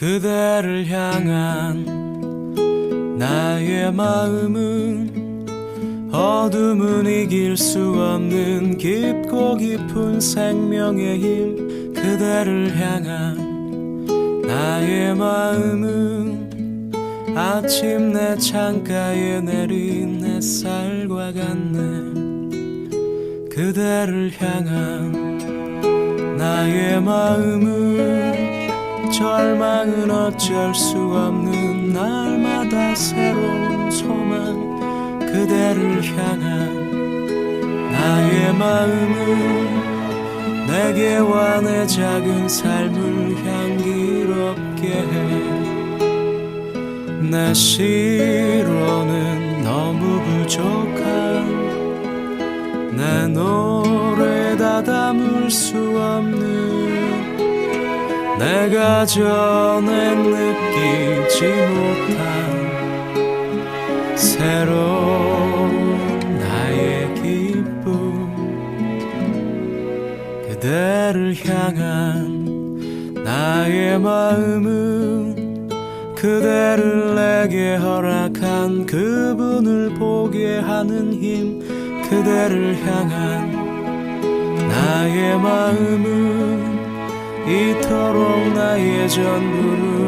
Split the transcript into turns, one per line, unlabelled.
그대를 향한 나의 마음은 어둠은 이길 수 없는 깊고 깊은 생명의 힘 그대를 향한 나의 마음은 아침 내 창가에 내린 햇살과 같네. 그대를 향한 나의 마음은 절망은 어쩔 수 없는 날마다 새로운 소망 그대를 향한 나의 마음은 내게와 내 작은 삶을 향기롭게 해 내 시로는 너무 부족한 내 노래 다 담을 수 없는 내가 전에 느끼지 못한 새로운 나의 기쁨. 그대를 향한 나의 마음은 그대를 내게 허락한 그분을 보게 하는 힘. 그대를 향한 나의 마음은 이토록 나의 전부를